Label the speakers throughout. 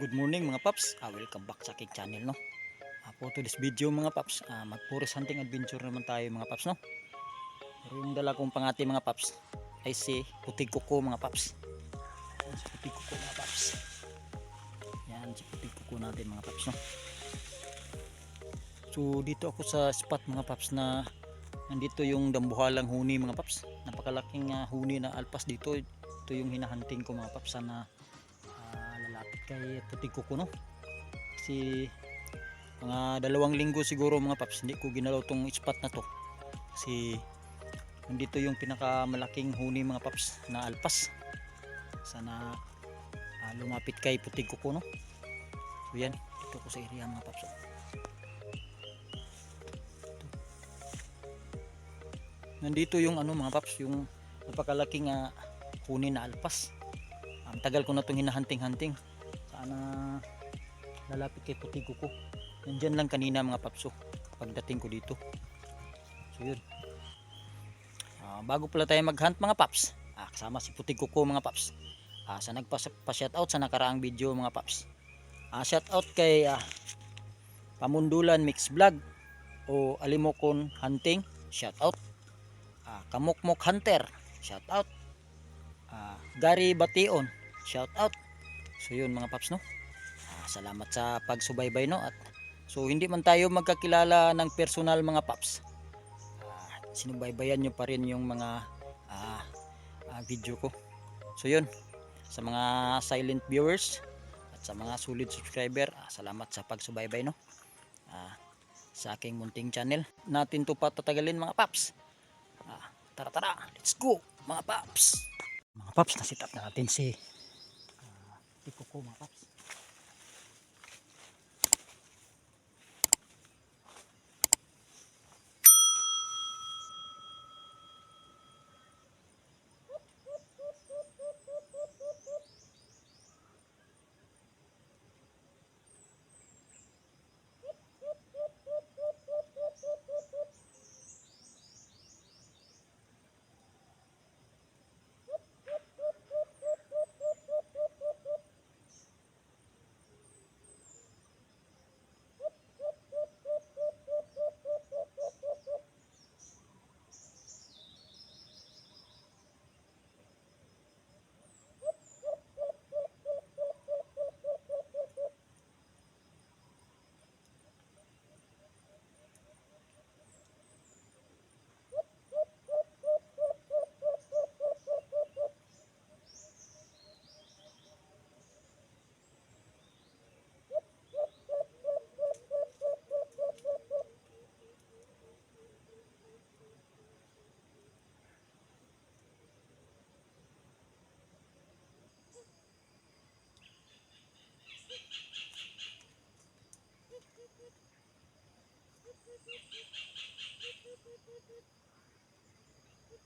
Speaker 1: Good morning mga paps, Ah, welcome back sa aking channel no. Uh, for today's video mga paps, uh, mag forest hunting adventure naman tayo mga paps no. Pero yung dala kong pangati mga paps ay si putig kuko mga paps. Yan si putig kuko mga paps. Yan si putig kuko natin mga paps no. So dito ako sa spot mga paps na nandito yung dambuhalang huni mga paps. Napakalaking uh, huni na alpas dito. Ito yung hinahunting ko mga paps sana ah, kay putig kuko no. Kasi mga dalawang linggo siguro mga paps hindi ko ginalaw tong spot na to. Kasi nandito yung pinakamalaking huni mga paps na alpas. Sana ah, lumapit kay putig kuko no. So yan, dito ko sa area mga paps. oh. nandito yung ano mga paps yung napakalaking uh, kunin na alpas ang tagal ko na itong hinahunting-hunting sana lalapit kay puti ko nandyan lang kanina mga paps oh, pagdating ko dito. So yun. Ah, bago pala tayo mag-hunt mga paps ah, kasama si puti kuko mga paps. Ah, sa nagpa-shoutout sa nakaraang video mga paps. Ah, shoutout kay ah, Pamundulan Mix Vlog o Alimokon Hunting. Shoutout. Ah, Kamukmuk Hunter, shout out. Ah, Gary Bation, shout out. So yun mga paps no. Ah, salamat sa pagsubaybay no at so hindi man tayo magkakilala ng personal mga paps. Ah, sinubaybayan nyo pa rin yung mga ah, ah, video ko. So yun, sa mga silent viewers at sa mga solid subscriber, ah, salamat sa pagsubaybay no. Ah, sa aking munting channel. Natin to patatagalin mga paps. Ah, tara tara, let's go mga paps. Mga paps, nasit up na natin si uh, si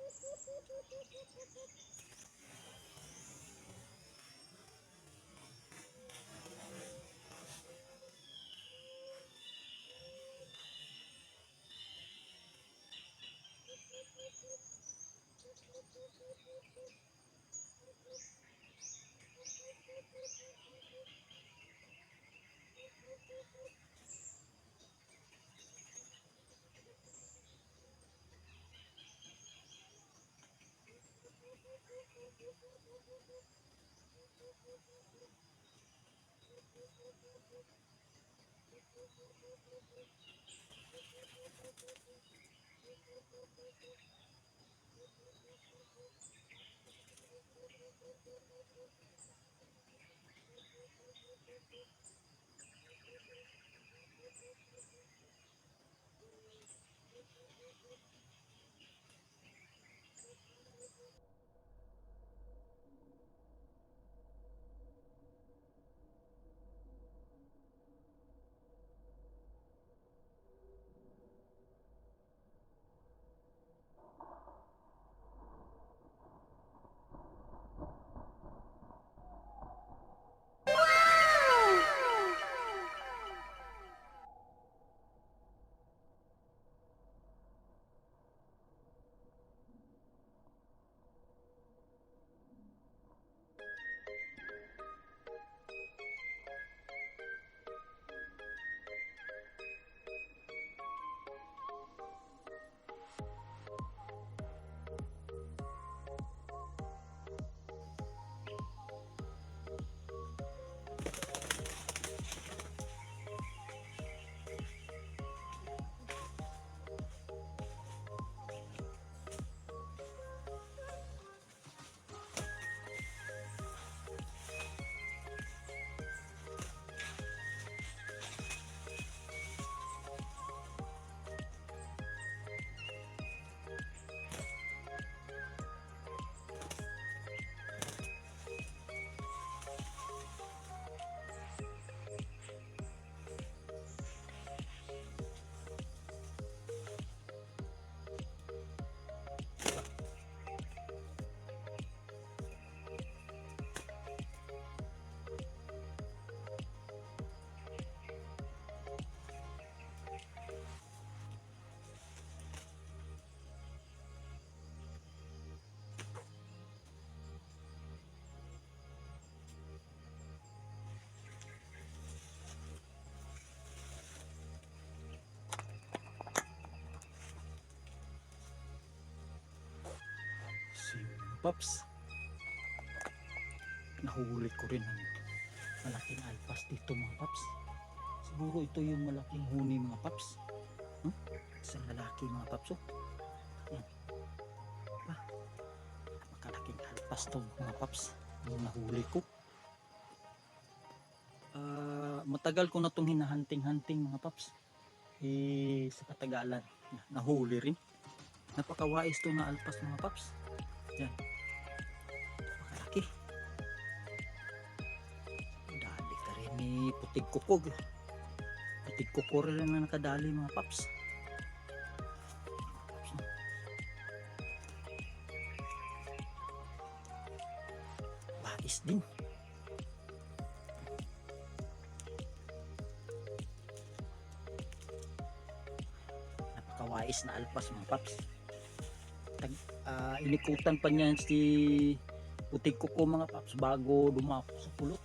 Speaker 1: Kuko mga paps. Si Paps. Nahuli ko rin ang malaking alpas dito mga Paps. Siguro ito yung malaking huni mga Paps. Hmm? Isang lalaki mga Paps. Oh. Yan. Ah, makalaking alpas to mga Paps. Yung nahuli ko. Ah, matagal ko na itong hinahunting-hunting mga Paps. Eh, sa katagalan, nahuli rin. Napakawais to na alpas mga Paps. Yan. Ni putig kukog. Putig kukog rin na nakadali mga paps. Bais din. Napakawais na alpas mga paps tag, ah, inikutan pa niyan si putik ko ko mga paps bago dumako sa pulot